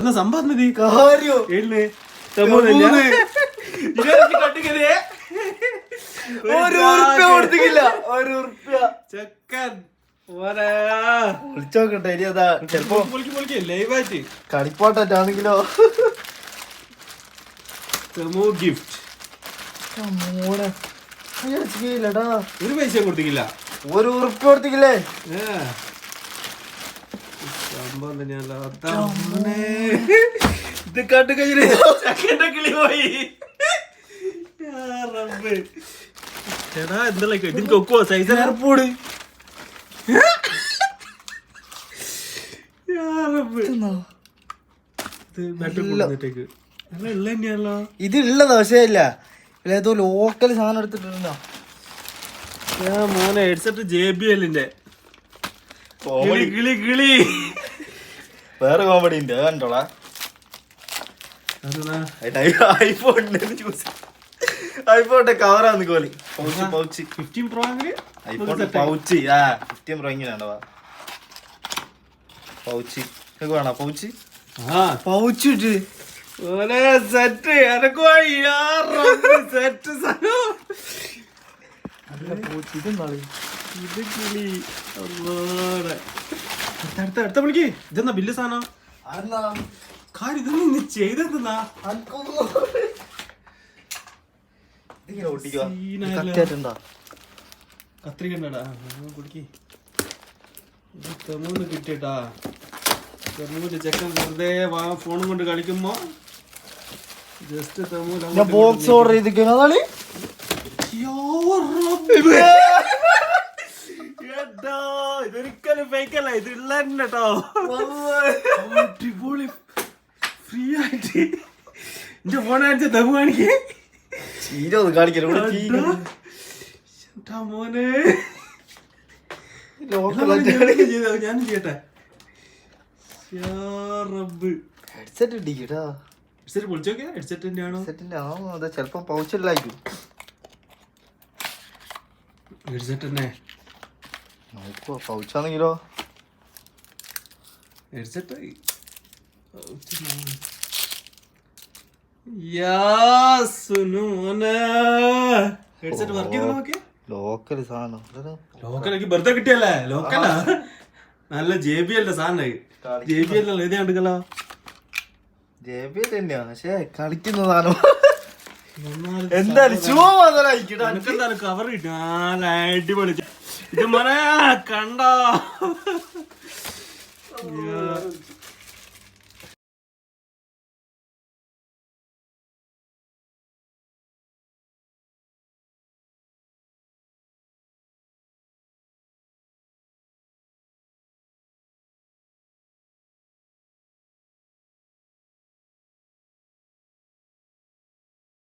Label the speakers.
Speaker 1: എന്നാ സംഭവം
Speaker 2: കാര്യം
Speaker 1: ഏഴിൽ
Speaker 2: ഒരു ഉറുപ്പ്യ കൊടുത്തില്ല ഒരു ഉറുപ്പ്യ.
Speaker 1: ചെക്കൻ ഓരാ
Speaker 2: വിളിച്ചോക്കട്ടെ ഇനി അതാ. ചെലപ്പോ
Speaker 1: പൊളിക്ക് പൊളിക്ക് ലൈവായിട്ട്.
Speaker 2: കളിപ്പാട്ടാണെങ്കിലോ
Speaker 1: തെമോ ഗിഫ്റ്റ്. ഒരു പൈസ കൊടുത്തില്ല
Speaker 2: ഒരു ഉറുപ്പ് കൊടുത്തില്ലേ
Speaker 1: ഇത് കണ്ടു കഴിഞ്ഞ കിളി പോയി. എന്തല്ല ഇതിന് കൊക്കുവോ? സൈസ്
Speaker 2: ഇത് ഉള്ളതാ പക്ഷേ ഇല്ല. ഇല്ല, ഏതോ ലോക്കൽ സാധനം എടുത്തിട്ടുണ്ടോ?
Speaker 1: ഞാൻ മോനെ ഹെഡ്സെറ്റ് ജെ ബി എല്ലിന്റെ കിളി കിളി കിളി.
Speaker 2: വേറെ കോമഡി ഉണ്ട് അത് കണ്ടോളാ
Speaker 1: ഐഫോൺ
Speaker 2: ഐഫോണിന്റെ കവറാന്ന് കോലി. പൗച്ച് പൗച്ച്
Speaker 1: ഫിഫ്റ്റീൻ പ്രോ ആണെങ്കിൽ
Speaker 2: ഐഫോണിന്റെ പൗച്ച് ആ ഫിഫ്റ്റീൻ പ്രോ ഇങ്ങനെയാണോ പൗച്ച് ഇതൊക്കെ വേണോ? പൗച്ച്? ഇട്ട്.
Speaker 1: ഓനെ സെറ്റ് എനക്കോ സെറ്റ് ഇത് കിളി. അടുത്ത അടുത്ത വിളിക്ക് ഇതെന്നാ ബില്ല് സാധനം? കാര്യം ഇതൊന്നും
Speaker 2: ഇന്ന്
Speaker 1: കത്രിക ഉണ്ടടാ കുടിക്ക് ഇത് തെമൂന്ന് കിട്ടിയട്ടാ. തെമൂന്ന് ചെക്കൻ വെറുതെ വാ ഫോണും കൊണ്ട് കളിക്കുമ്പോ ജസ്റ്റ് തെമൂന്ന്
Speaker 2: ഞാൻ ബോക്സ് ഓർഡർ ചെയ്തിരിക്കുന്നു. അതാണ്?
Speaker 1: ഫേക്ക് അല്ല ഇത് ഉള്ള തന്നെ കേട്ടോ അടിപൊളി. ഫ്രീ ആയിട്ട്. എന്റെ ഫോൺ അടിച്ച ദമു കാണിക്കേ.
Speaker 2: ചീര ഒന്ന് ചീര.
Speaker 1: മോനെ? ഞാനും ചെയ്യട്ടെ. യാ റബ്ബ്.
Speaker 2: ഹെഡ്സെറ്റ് ഇടിക്കട്ടാ
Speaker 1: ഹെഡ്സെറ്റ് പൊളിച്ചോക്കെ ഹെഡ്സെറ്റ് തന്നെയാണോ?
Speaker 2: ഹെഡ്സെറ്റിന്റെ ആ അതെ ചിലപ്പോ പൗച്ചിലായിരിക്കും
Speaker 1: ഹെഡ്സെറ്റ് തന്നെ.
Speaker 2: നോക്കുവോ പൗച്ചാണെങ്കിലോ
Speaker 1: ഹെഡ്സെറ്റ് യാ സുനു മോനെ. ഹെഡ്സെറ്റ് വർക്ക് ചെയ്ത് നോക്കിയേ
Speaker 2: ലോക്കൽ സാധനം.
Speaker 1: ലോക്കലേക്ക് വെറുതെ കിട്ടിയല്ലേ? ലോക്കലാ നല്ല ജെ ബി എല്ലിന്റെ സാധനം ജെ ബി എല്ലാം എഴുതി കണ്ടുക്കല്ലോ
Speaker 2: ജെ ബി എൽ തന്നെയാ പക്ഷേ കളിക്കുന്ന സാധനം. എന്തായാലും
Speaker 1: കവർ കിട്ടി നല്ല അടിപൊളി ഇത് മനെ കണ്ടോ?